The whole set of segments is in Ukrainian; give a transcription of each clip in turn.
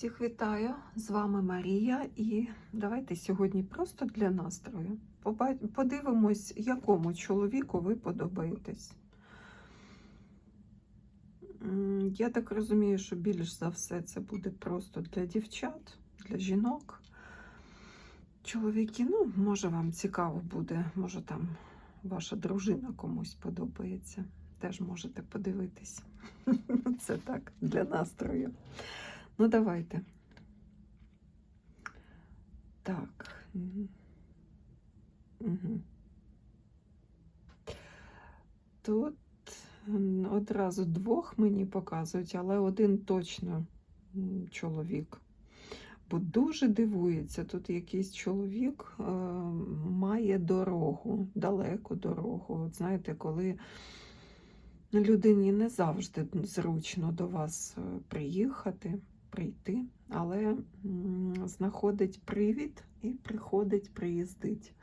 Всіх вітаю! З вами Марія, і давайте сьогодні просто для настрою подивимось, якому чоловіку ви подобаєтесь. Я так розумію, що більш за все це буде просто для дівчат, для жінок. Чоловіки, ну, може, вам цікаво буде, може там ваша дружина комусь подобається. Теж можете подивитись. Це так, для настрою. Ну, давайте. Так. Угу. Тут одразу двох мені показують, але один точно чоловік. Бо дуже дивується, тут якийсь чоловік е, має дорогу, далеку дорогу. От знаєте, коли людині не завжди зручно до вас е, приїхати, прийти, але знаходить привід і приходить, приїздить.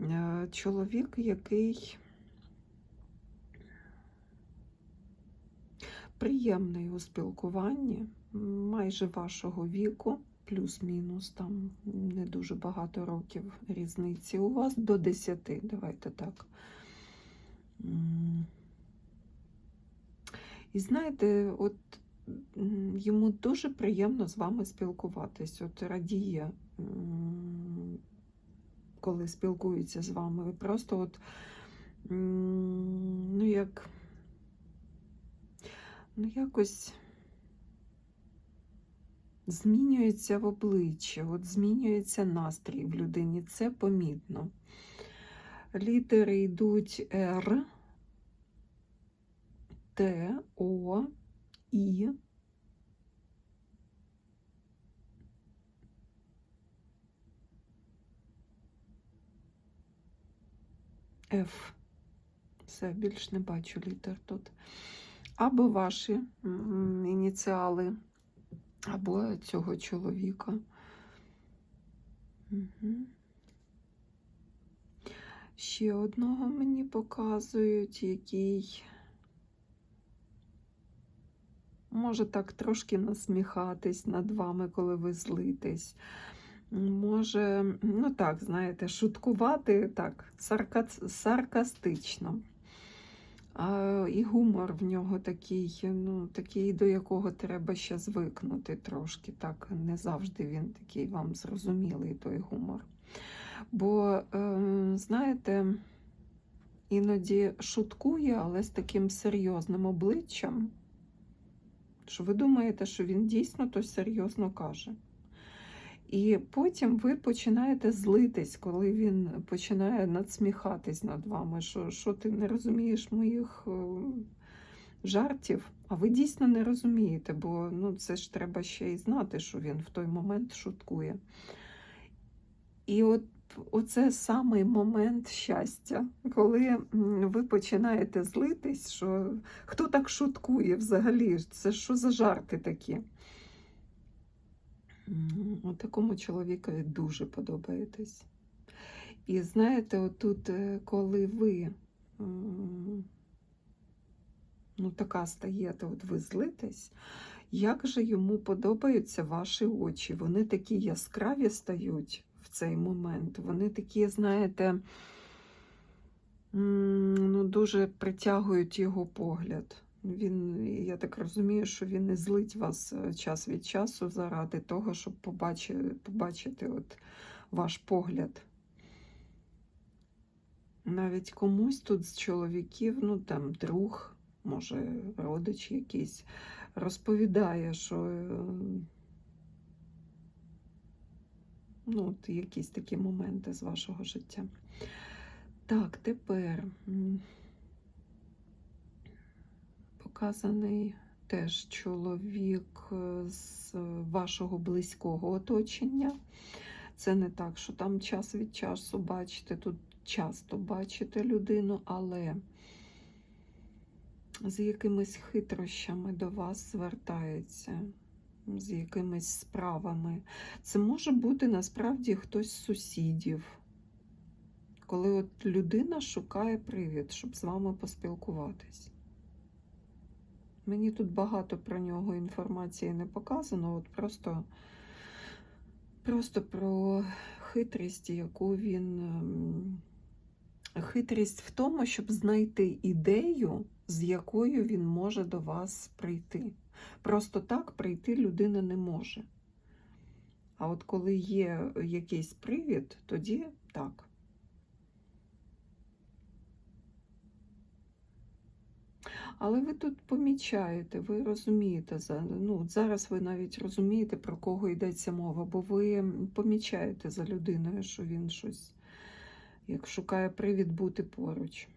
Е, Чоловік, який приємний у спілкуванні, майже вашого віку, плюс-мінус, там не дуже багато років різниці. У вас до 10, давайте так. І знаєте, от йому дуже приємно з вами спілкуватись. От радіє, коли спілкується з вами. Ви просто от, ну як, ну якось змінюється в обличчя, от змінюється настрій в людині. Це помітно. Літери йдуть Р, Т, О, І. Ф. Все, більш не бачу літер тут. Або ваші ініціали, або цього чоловіка. Угу. Ще одного мені показують, який може так трошки насміхатись над вами, коли ви злитесь. Може, ну так, знаєте, шуткувати так, сарка... саркастично. А, і гумор в нього такий, ну, такий, до якого треба ще звикнути трошки. Так, не завжди він такий вам зрозумілий, той гумор. Бо, е, знаєте, іноді шуткує, але з таким серйозним обличчям, що ви думаєте, що він дійсно то серйозно каже. І потім ви починаєте злитись, коли він починає надсміхатись над вами, що, що ти не розумієш моїх е, жартів, а ви дійсно не розумієте, бо ну, це ж треба ще й знати, що він в той момент шуткує. І от оце самий момент щастя, коли ви починаєте злитись, що хто так шуткує взагалі? Це що за жарти такі? От такому чоловікові дуже подобаєтесь. І знаєте, отут, е, коли ви ну, така стаєте, от ви злитесь, як же йому подобаються ваші очі? Вони такі яскраві стають цей момент. Вони такі, знаєте, ну, дуже притягують його погляд. Він, я так розумію, що він не злить вас е, час від часу заради того, щоб побачити, побачити от ваш погляд. Навіть комусь тут з чоловіків, ну там друг, може, родич якийсь, розповідає, що е, ну, от якісь такі моменти з вашого життя. Так, тепер. показаний теж чоловік е, з вашого близького оточення. Це не так, що там час від часу бачите, тут часто бачите людину, але з якимись хитрощами до вас звертається, з якимись справами. Це може бути насправді хтось з сусідів. Коли от людина шукає привід, щоб з вами поспілкуватись. Мені тут багато про нього інформації не показано, от просто, просто про хитрість, яку він. ем, Хитрість в тому, щоб знайти ідею, з якою він може до вас прийти. Просто так прийти людина не може. А от коли є якийсь привід, тоді так. Але ви тут помічаєте, ви розумієте, ну, зараз ви навіть розумієте, про кого йдеться мова, бо ви помічаєте за людиною, що він щось як шукає привід бути поруч.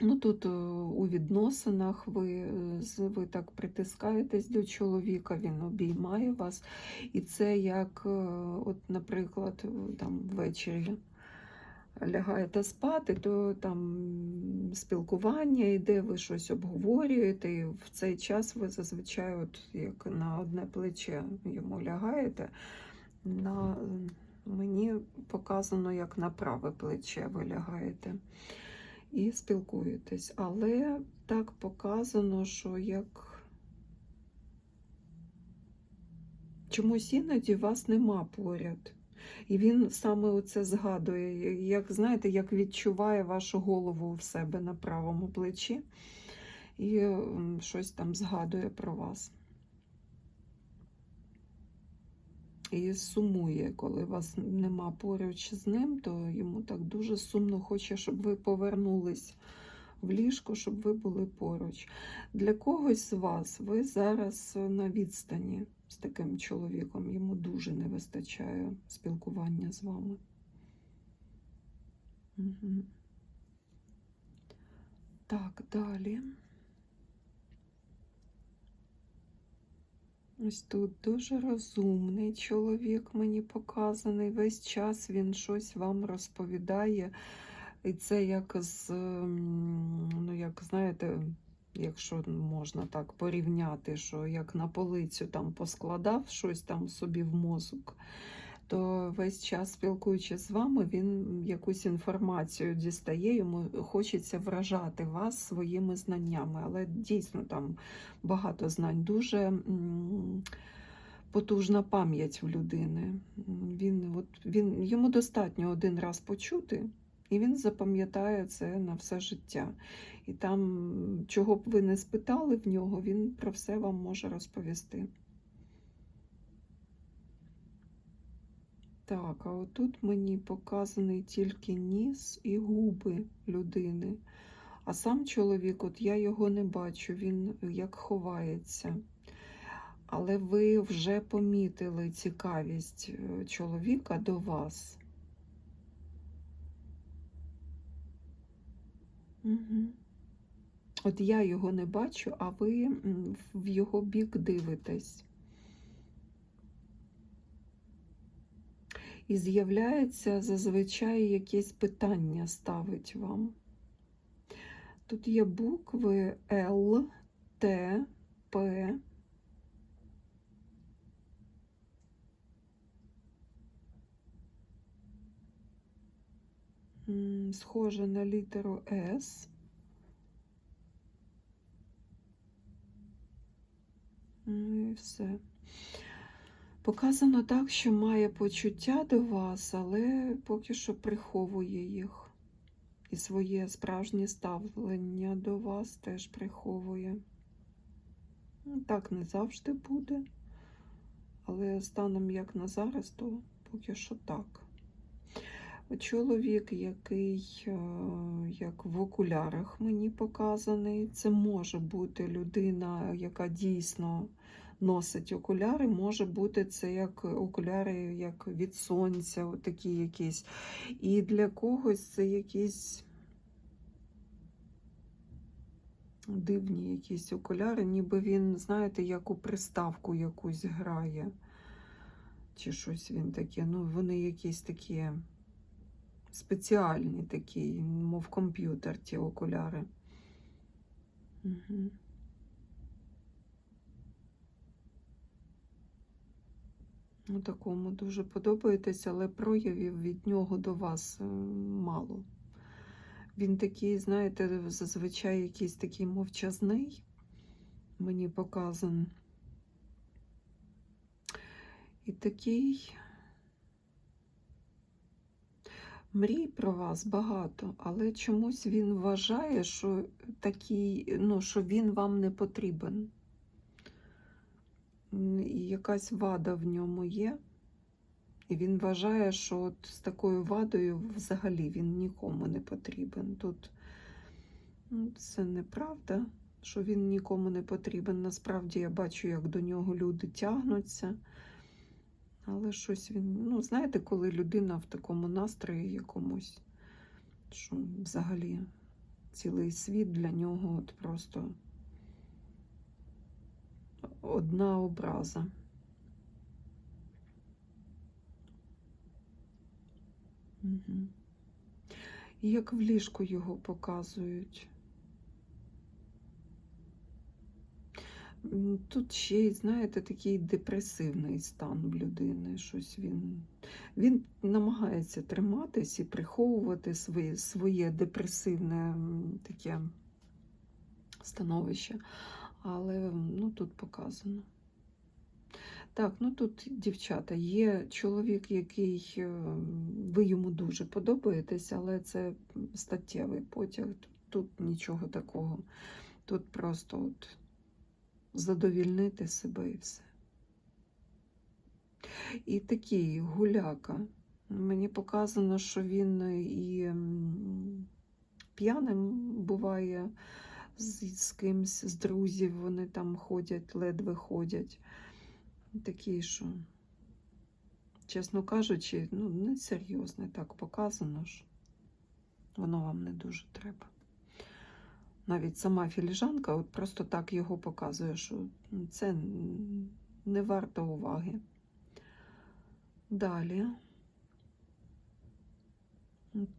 Ну, тут е, у відносинах ви, е, ви так притискаєтесь до чоловіка, він обіймає вас. І це як, е, от, наприклад, там ввечері лягаєте спати, то там спілкування йде, ви щось обговорюєте, і в цей час ви зазвичай, от як на одне плече йому лягаєте. На, мені показано, як на праве плече ви лягаєте і спілкуєтесь. Але так показано, що як чомусь іноді вас нема поряд. І він саме оце згадує, як знаєте, як відчуває вашу голову в себе на правому плечі і щось там згадує про вас. І сумує, коли вас нема поруч з ним, то йому так дуже сумно хоче, щоб ви повернулись в ліжко, щоб ви були поруч. Для когось з вас ви зараз на відстані з таким чоловіком. Йому дуже не вистачає спілкування з вами. Угу. Так, далі. Ось тут дуже розумний чоловік мені показаний. Весь час він щось вам розповідає. І це як з, ну, як знаєте, якщо можна так порівняти, що як на полицю там поскладав щось там собі в мозок, то весь час, спілкуючись з вами, він якусь інформацію дістає, йому хочеться вражати вас своїми знаннями, але дійсно там багато знань. Дуже потужна пам'ять в людини. Він, от, він, йому достатньо один раз почути, і він запам'ятає це на все життя. І там, чого б ви не спитали в нього, він про все вам може розповісти. Так, а отут мені показаний тільки ніс і губи людини. А сам чоловік, от я його не бачу, він як ховається. Але ви вже помітили цікавість е, чоловіка до вас. Угу. От я його не бачу, а ви в його бік дивитесь. І з'являється зазвичай якесь питання ставить вам. Тут є букви Л, Т, П. Схоже на літеру С. Ну і все. Показано так, що має почуття до вас, але поки що приховує їх. І своє справжнє ставлення до вас теж приховує. Ну, так не завжди буде. Але станом як на зараз, то поки що так. Чоловік, який е, як в окулярах мені показаний, це може бути людина, яка дійсно носить окуляри, може бути це як окуляри як від сонця, такі якісь. І для когось це якісь дивні якісь окуляри, ніби він, знаєте, як у приставку якусь грає. Чи щось він таке. Ну, вони якісь такі спеціальні такі, мов комп'ютер, ті окуляри. Угу. Ну, такому дуже подобаєтесь, але проявів від нього до вас е, мало. Він такий, знаєте, зазвичай якийсь такий мовчазний. мені показан. І такий мрій про вас багато, але чомусь він вважає, що такий, ну, що він вам не потрібен. Якась вада в ньому є. І він вважає, що от з такою вадою взагалі він нікому не потрібен. Тут ну, це неправда, що він нікому не потрібен. Насправді я бачу, як до нього люди тягнуться. Але щось він, ну, знаєте, коли людина в такому настрої якомусь, що взагалі цілий світ для нього от просто одна образа. Угу. Як в ліжку його показують. Тут ще й, знаєте, такий депресивний стан в людини. Щось він, він намагається триматись і приховувати своє, своє депресивне таке становище. Але ну, тут показано. Так, ну тут, дівчата, є чоловік, який е, ви йому дуже подобаєтесь, але це статтєвий потяг. Тут нічого такого. Тут просто от задовільнити себе і все. І такий гуляка. Мені показано, що він і п'яним буває з, з кимсь, з друзів, вони там ходять, ледве ходять. Такий, що, чесно кажучи, ну, несерйозне так показано ж. Воно вам не дуже треба. Навіть сама філіжанка от просто так його показує, що це не варто уваги. Далі.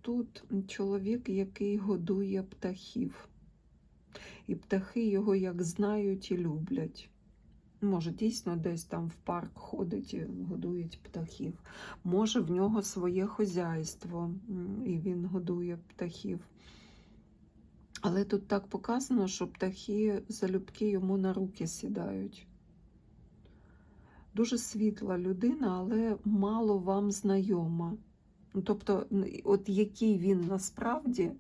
Тут чоловік, який годує птахів. І птахи його як знають і люблять. Може, дійсно десь там в парк ходить і годують птахів. Може, в нього своє хозяйство, і він годує птахів. Але тут так показано, що птахи залюбки йому на руки сідають. Дуже світла людина, але мало вам знайома. Ну, Тобто, от який він насправді,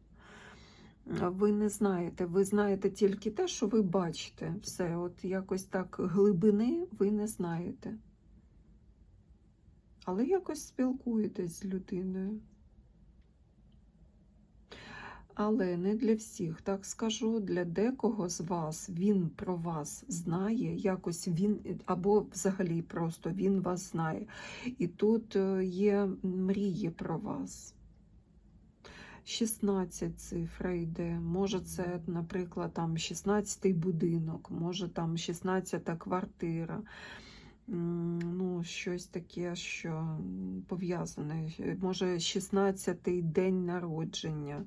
ви не знаєте. Ви знаєте тільки те, що ви бачите. Все, от якось так глибини ви не знаєте. Але якось спілкуєтесь з людиною. Але не для всіх, так скажу, для декого з вас він про вас знає, якось він, або взагалі просто він вас знає. І тут е, є мрії про вас. 16 цифра йде. Може, це, наприклад, там 16-й будинок, може там 16-та квартира. Ну, щось таке, що пов'язане. Може, 16-й день народження.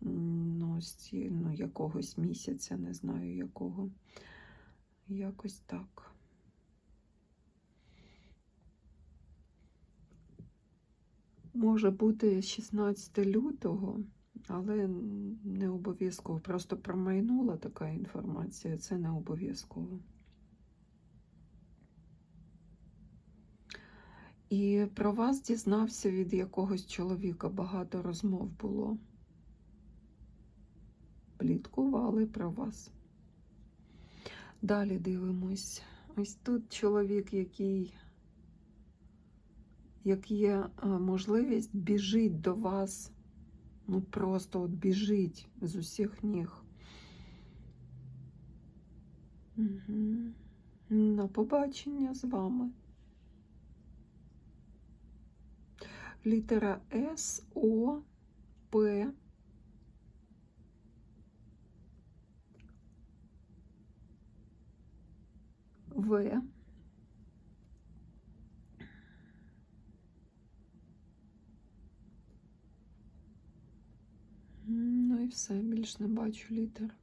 Ну, ну, якогось місяця, не знаю якого. Якось так. Може бути 16 лютого, але не обов'язково. Просто промайнула така інформація, це не обов'язково. І про вас дізнався від якогось чоловіка, багато розмов було. Пліткували про вас. Далі дивимось. Ось тут чоловік, який, як є е, можливість, біжить до вас. Ну просто от біжить з усіх ніг. Угу. На побачення з вами. Літера С, О, П. В. Ну і все, більш не бачу літер.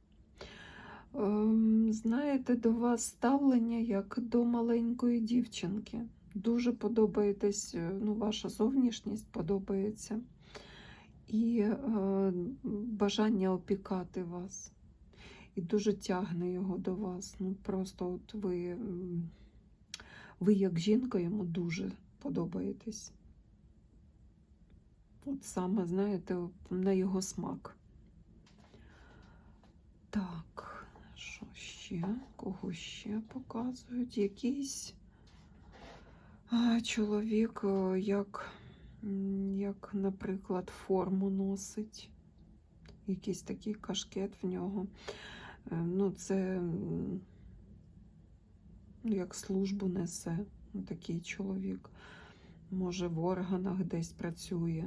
Ем, Знаєте, до вас ставлення як до маленької дівчинки. Дуже подобаєтесь, е, ну, ваша зовнішність подобається. І е, бажання опікати вас. І дуже тягне його до вас. Ну, просто от ви, ви як жінка йому дуже подобаєтесь. От саме, знаєте, на його смак. Так, що ще? Кого ще показують? Якийсь чоловік, е, як, як, наприклад, форму носить. Якийсь такий кашкет в нього. Е, Ну, це як службу несе такий чоловік. Може, в органах десь працює.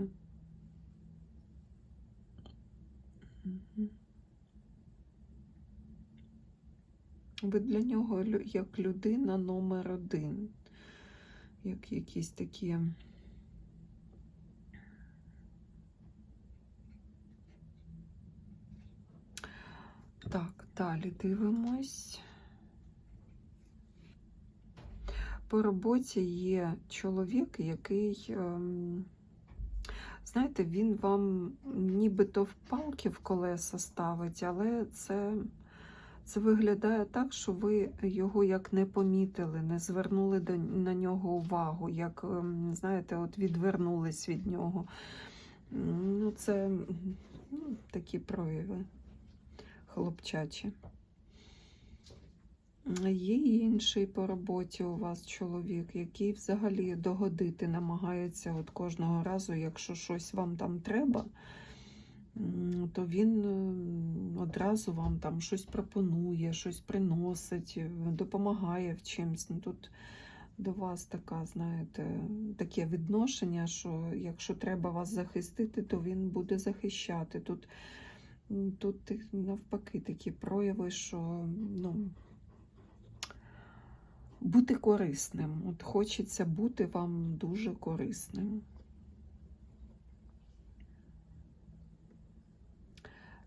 Ви для нього як людина номер один, як якісь такі. Так, далі дивимось. По роботі є чоловік, який, ем, знаєте, він вам нібито в палки в колеса ставить, але це, це виглядає так, що ви його як не помітили, не звернули до, на нього увагу, як, ем, знаєте, от відвернулись від нього. Ну, це ну, такі прояви хлопчачі. Є інший по роботі у вас чоловік, який взагалі догодити намагається от кожного разу, якщо щось вам там треба, то він одразу вам там щось пропонує, щось приносить, е, допомагає в чимсь. Ну, тут до вас така, знаєте, таке відношення, що якщо треба вас захистити, то він буде захищати. Тут, тут навпаки такі прояви, що ну, бути корисним. От хочеться бути вам дуже корисним.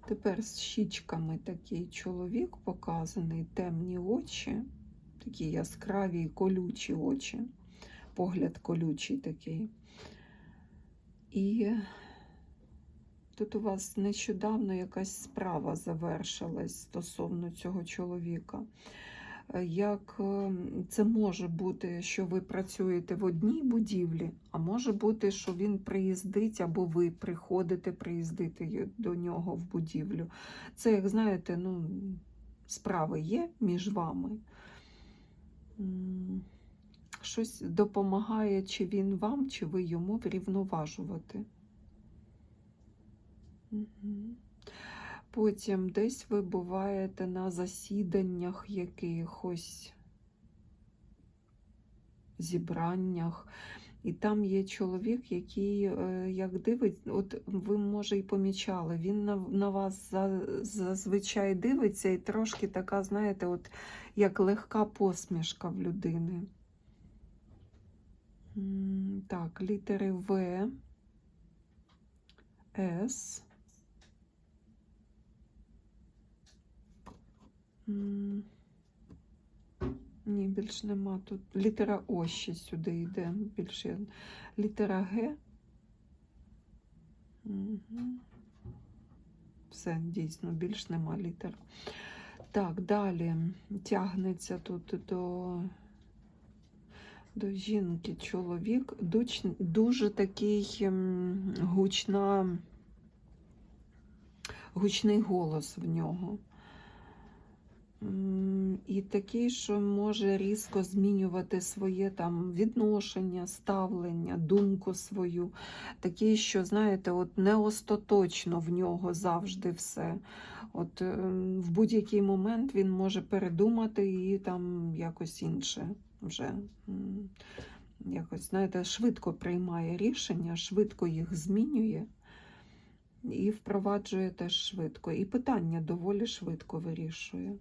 Тепер з щічками такий чоловік показаний, темні очі, такі яскраві і колючі очі, погляд колючий такий. І тут у вас нещодавно якась справа завершилась стосовно цього чоловіка. Е, Як е, це може бути, що ви працюєте в одній будівлі, а може бути, що він приїздить або ви приходите приїздити до нього в будівлю. Це, як знаєте, ну, справи є між вами. Щось допомагає, чи він вам, чи ви йому врівноважувати. Мгм. Потім десь ви буваєте на засіданнях якихось зібраннях, і там є чоловік, який е, як дивить, от ви, може, і помічали, він на, на вас за, зазвичай дивиться, і трошки така, знаєте, от як легка посмішка в людини. Так, літери В, С. Ні, більш нема тут. Літера О ще сюди йде. Більше літера Г. Мгм. Все, дійсно, більш нема літер. Так, далі тягнеться тут до, до жінки чоловік. Дуч, дуже такий гучна, гучний голос в нього. І такий, що може різко змінювати своє там відношення, ставлення, думку свою. Такий, що, знаєте, от не остаточно в нього завжди все. От е, в будь-який момент він може передумати і там якось інше вже. Якось, знаєте, швидко приймає рішення, швидко їх змінює і впроваджує теж швидко. І питання доволі швидко вирішує.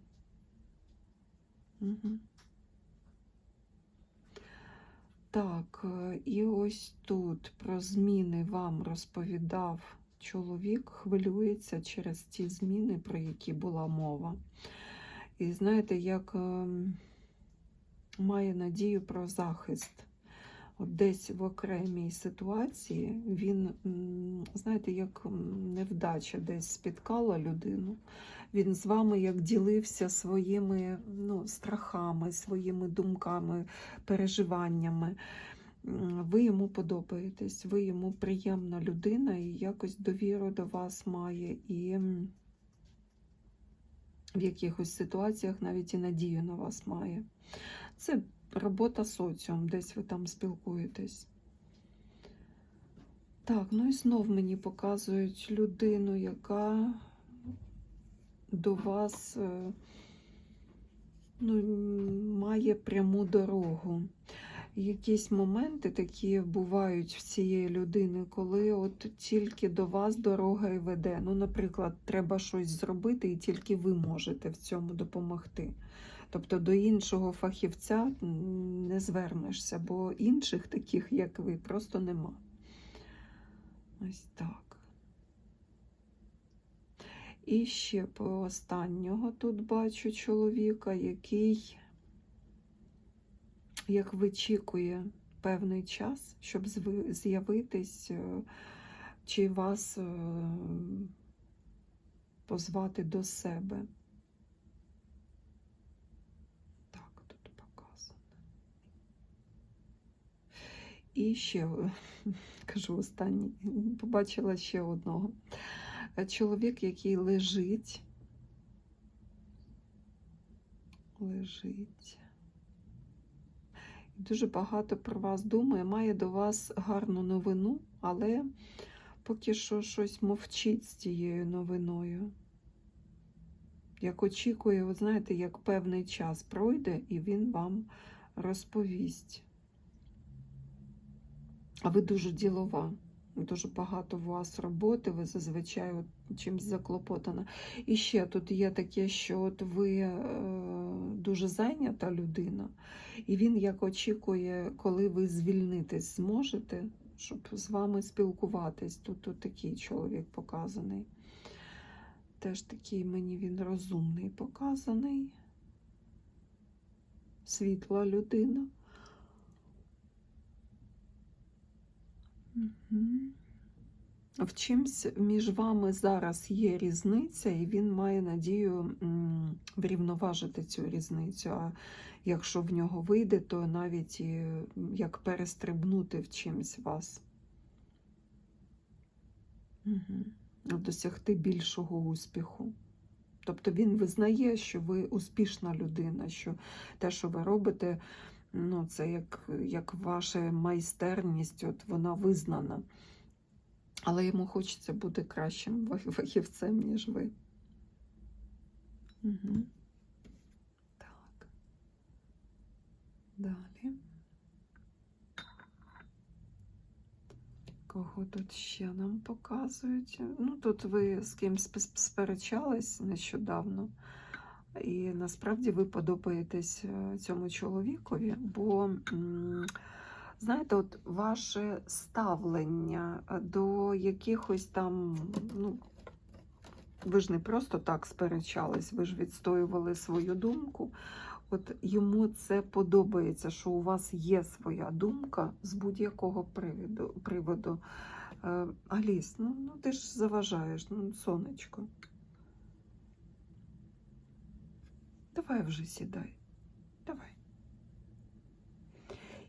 Так, е, і ось тут про зміни вам розповідав чоловік, хвилюється через ті зміни, про які була мова. І знаєте, як ем, має надію про захист. Десь в окремій ситуації він, знаєте, як невдача десь спіткала людину. Він з вами як ділився своїми ну, страхами, своїми думками, переживаннями. Ви йому подобаєтесь, ви йому приємна людина і якось довіру до вас має, і в якихось ситуаціях навіть і надію на вас має. Це робота соціум, десь ви там спілкуєтесь. Так, ну і знов мені показують людину, яка до вас е, ну, має пряму дорогу. Якісь моменти такі бувають в цієї людини, коли от тільки до вас дорога і веде. Ну, наприклад, треба щось зробити, і тільки ви можете в цьому допомогти. Тобто до іншого фахівця не звернешся, бо інших таких, як ви, просто нема. Ось так. І ще по останнього тут бачу чоловіка, який як вичікує певний час, щоб з'явитись, е, чи вас е, позвати до себе. Так, тут показано. І ще е, кажу останній, побачила ще одного. Чоловік, який лежить. Лежить. Дуже багато про вас думає, має до вас гарну новину, але поки що щось мовчить з тією новиною. Як очікує, от знаєте, як певний час пройде, і він вам розповість. А ви дуже ділова, дуже багато у вас роботи, ви зазвичай от чимось заклопотана. І ще тут є таке, що от ви е, дуже зайнята людина, і він як очікує, коли ви звільнитись зможете, щоб з вами спілкуватись. Тут, тут такий чоловік показаний. Теж такий мені він розумний показаний. Світла людина. В чимсь між вами зараз є різниця, і він має надію врівноважити цю різницю. А якщо в нього вийде, то навіть як перестрибнути в чимсь вас. Угу. Досягти більшого успіху. Тобто він визнає, що ви успішна людина, що те, що ви робите, ну, це як, як ваша майстерність, от вона визнана. Але йому хочеться бути кращим фахівцем, ніж ви. Угу. Так. Далі. Кого тут ще нам показують? Ну, тут ви з кимсь сперечались нещодавно. І насправді ви подобаєтесь е, цьому чоловікові, бо, знаєте, от ваше ставлення е, до якихось там, ну, ви ж не просто так сперечались, ви ж відстоювали свою думку. От йому це подобається, що у вас є своя думка з будь-якого приводу. приводу. Е, Аліс, ну, ну ти ж заважаєш, ну, сонечко. Давай вже сідай. Давай.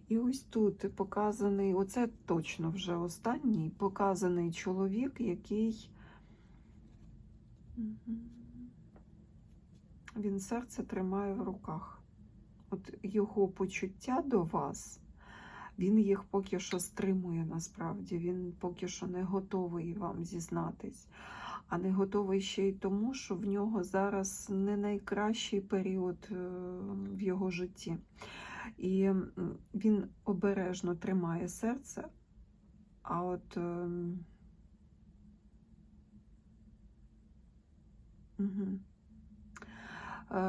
І ось тут показаний, оце точно вже останній, показаний чоловік, який. Він серце тримає в руках. От його почуття до вас, він їх поки що стримує насправді. Він поки що не готовий вам зізнатись. А не готовий ще й тому, що в нього зараз не найкращий період е, в його житті. І він обережно тримає серце, а от. Угу.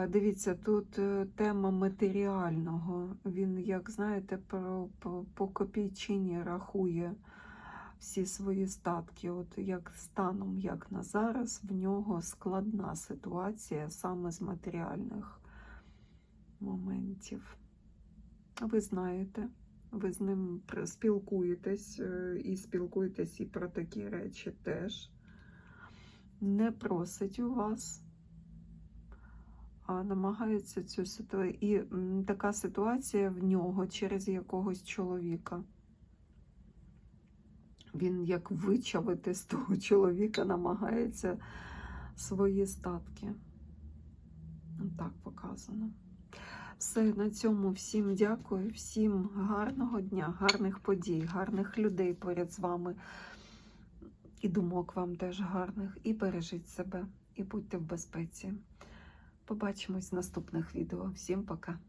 Дивіться, тут е, тема матеріального. Він, як знаєте, по, по, по копійчині рахує всі свої статки. От як станом, як на зараз, в нього складна ситуація саме з матеріальних моментів. Ви знаєте, ви з ним спілкуєтесь е, і спілкуєтесь і про такі речі теж. Не просить у вас, а намагається цю ситуацію. І така ситуація в нього через якогось чоловіка. Він як вичавити з того чоловіка намагається свої статки. Так показано. Все на цьому всім дякую, всім гарного дня, гарних подій, гарних людей поряд з вами. І думок вам теж гарних. І бережіть себе, і будьте в безпеці. Побачимось в наступних відео. Всім пока!